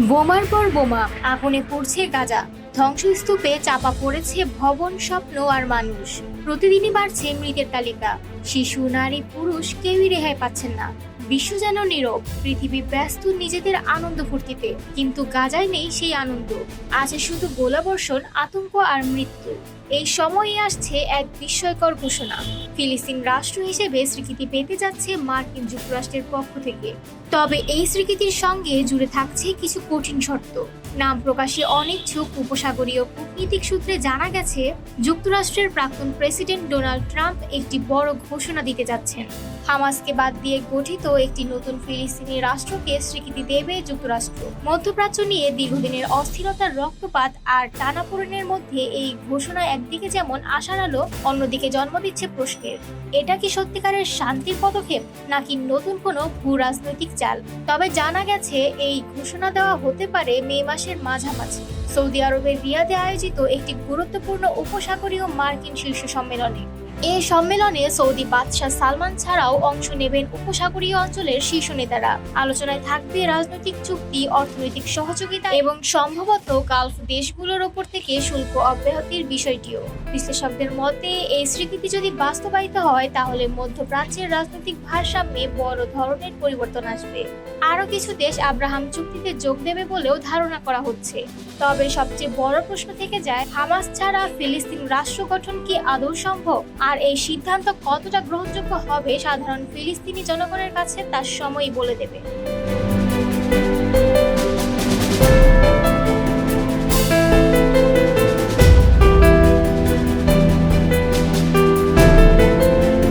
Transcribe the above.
বোমার পর বোমা, আগুনে পড়ছে গাজা। ধ্বংসস্তূপে চাপা পড়েছে ভবন, স্বপ্ন আর মানুষ। প্রতিদিনই বাড়ছে মৃতের তালিকা। শিশু, নারী, পুরুষ কেউই রেহাই পাচ্ছেন না। বিশ্ব যেন নীরব, পৃথিবী ব্যস্ত নিজেদের আনন্দ ফুর্তিতে। কিন্তু গাজায় নেই সেই আনন্দ। আছে শুধু গোলাবর্ষণ, আতঙ্ক আর মৃত্যু। এই সময়ে আসছে এক বিস্ময়কর ঘোষণা। ফিলিস্তিন রাষ্ট্র হিসেবে স্বীকৃতি পেতে যাচ্ছে মার্কিন যুক্তরাষ্ট্রের পক্ষ থেকে। তবে এই স্বীকৃতির সঙ্গে জুড়ে থাকছে কিছু কঠিন শর্ত। নাম প্রকাশে অনিচ্ছুক উপসাগরীয় কূটনীতিক সূত্রে জানা গেছে, যুক্তরাষ্ট্রের প্রাক্তন প্রেসিডেন্ট ডোনাল্ড ট্রাম্প একটি বড় ঘোষণা দিতে যাচ্ছেন। হামাসকে বাদ দিয়ে গঠিত একটি নতুন ফিলিস্তিনি রাষ্ট্রকে স্বীকৃতি দেবে যুক্তরাষ্ট্র। মধ্যপ্রাচ্য নিয়ে দীর্ঘদিনের অস্থিরতার রক্তপাত আর টানাপোড়েনের মধ্যে এই ঘোষণা একদিকে যেমন আশার আলো, অন্যদিকে জন্ম দিচ্ছে প্রশ্নের। এটা কি সত্যিকারের শান্তির পদক্ষেপ, নাকি নতুন কোনো ভূ রাজনৈতিক চাল? তবে জানা গেছে, এই ঘোষণা দেওয়া হতে পারে মে মাসের মাঝামাঝি। সৌদি আরবের রিয়াদে আয়োজিত একটি গুরুত্বপূর্ণ উপসাগরীয় মার্কিন শীর্ষ সম্মেলনে। এই সম্মেলনে সৌদি বাদশাহ সালমান ছাড়াও অংশ নেবেন উপসাগরীয় অঞ্চলের শীর্ষ নেতারা। আলোচনায় থাকবে রাজনৈতিক চুক্তি, অর্থনৈতিক সহযোগিতা এবং সম্ভবত গালফ দেশগুলোর ওপর থেকে শুল্ক অব্যাহতির বিষয়টিও। বিশ্লেষকদের মতে, এই স্বীকৃতি যদি বাস্তবায়িত হয়, তাহলে মধ্যপ্রাচ্যের রাজনৈতিক ভারসাম্যে বড় ধরনের পরিবর্তন আসবে। আরও কিছু দেশ আব্রাহাম চুক্তিতে যোগ দেবে বলেও ধারণা করা হচ্ছে। তবে সবচেয়ে বড় প্রশ্ন থেকে যায়, হামাস ছাড়া ফিলিস্তিন রাষ্ট্র গঠন কি আদৌ সম্ভব? আর এই সিদ্ধান্ত কতটা গ্রহণযোগ্য হবে সাধারণ ফিলিস্তিনি জনগণের কাছে তার সময়ই বলে দেবে।